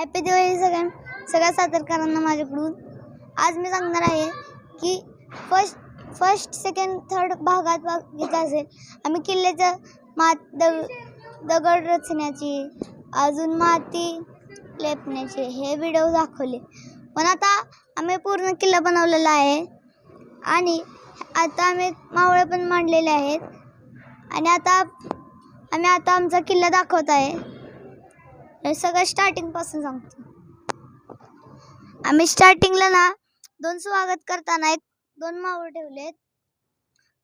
Happy Diwali सगळ्यां सगळ्या सादरकरांना माझ्याकडून. आज मी सांगणार आहे की फर्स्ट फर्स्ट सेकंड थर्ड भागात बघितलं असेल. आम्ही किल्ल्याचं मात दग दगड रचण्याची अजून माती लेपण्याचे हे व्हिडिओ दाखवले. पण आता आम्ही पूर्ण किल्ला बनवलेला आहे. आणि आता आम्ही मावळे पण मांडलेले आहेत. आणि आता आम्ही आता आमचा किल्ला दाखवत आहे. हे सगळं स्टार्टिंगपासून सांगतो. आम्ही स्टार्टिंगला ना दोन स्वागत करताना एक दोन मावळ ठेवलेत.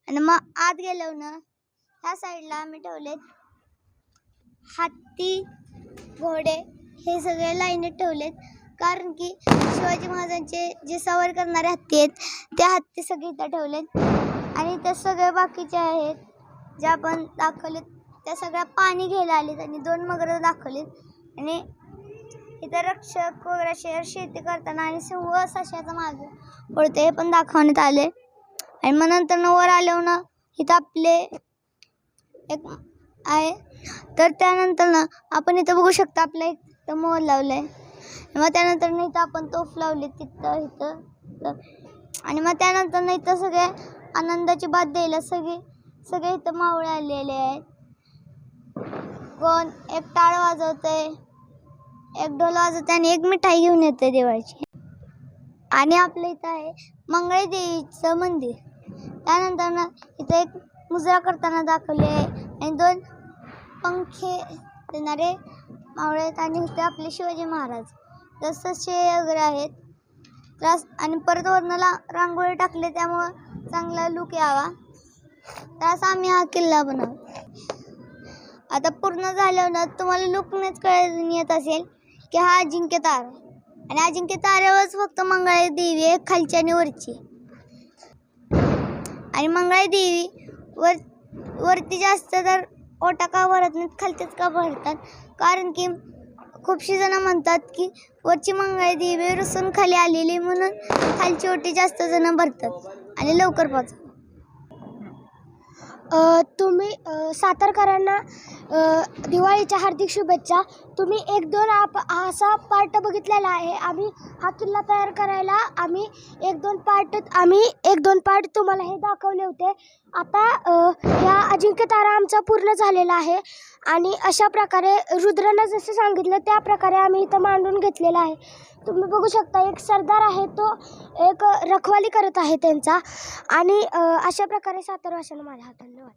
आणि मग आत गेलो ना ह्या साईडला आम्ही ठेवलेत हत्ती घोडे हे सगळे लाईनीत ठेवलेत. कारण की शिवाजी महाराजांचे जे सवार करणारे हत्ती आहेत ते हत्ती सगळे इथं ठेवलेत. आणि ते सगळे बाकीचे आहेत जे आपण दाखवलेत त्या सगळ्या पाणी घ्यायला आलेत आणि दोन मगर दाखवलेत. आणि इथं रक्षक वगैरे असे शेती करताना आणि सिंह सशाचा माग पडतो हे पण दाखवण्यात आले. आणि मग नंतर वर आल्यावर ना इथं आपले एक आहे. तर त्यानंतर ना आपण इथं बघू शकता आपलं एक इथं मोर लावलं आहे मग त्यानंतर ना इथं आपण तोफ लावली तिथं इथं इथं. आणि मग त्यानंतर ना इथं सगळे आनंदाची बात द्यायला सगळे सगळे इथं मावळे आलेले आहेत. कोण? एक टाळ वाजवतंय. एक डोला वाजवते आणि एक मिठाई घेऊन येते देवाची. आणि आपलं इथं आहे मंगळे देवीचं मंदिर. त्यानंतर ना इथं एक मुजरा करताना दाखवले आहे आणि दोन पंखे देणारे मावळे आहेत आणि इथे आपले शिवाजी महाराज. तसंच वगैरे आहेत. त्रास आणि परत वरनं रांगोळी टाकले त्यामुळं चांगला लुक यावा. तर असा आम्ही हा किल्ला बनवतो. आता पूर्ण झाल्यावर तुम्हाला तुम्हाला लुकनेच कळून येत असेल. की हा अजिंक्य तारा आणि अजिंक्य ताऱ्यावरच फक्त मंगळाई देवी आहे खालची आणि वरची. आणि मंगळाई देवी वर वरती जास्त तर ओटा का भरत नाहीत खालतीच का भरतात? कारण की खूपशी जण म्हणतात की वरची मंगळाई देवी रुसून खाली आलेली म्हणून खालची ओटी जास्त जण भरतात आणि लवकर पोचतात तुम्ही सातारकरांना दिवाळीच्या हार्दिक शुभेच्छा. तुम्ही एक दोन आप असा पार्ट बघितलेला आहे. आम्ही हा किल्ला तयार करायला आम्ही एक दोन पार्ट आम्ही एक दोन पार्ट तुम्हाला हे दाखवले होते. आता ह्या अजिंक्य तारा आमचा पूर्ण झालेला आहे. आणि अशा प्रकारे रुद्रानं जसं सांगितलं त्या प्रकारे आम्ही इथं मांडून घेतलेलं आहे. तुम्ही बघू शकता एक सरदार आहे तो एक रखवाली करत आहे त्यांचा. आणि अशा प्रकारे सातार भाषेनं माझ्या धन्यवाद.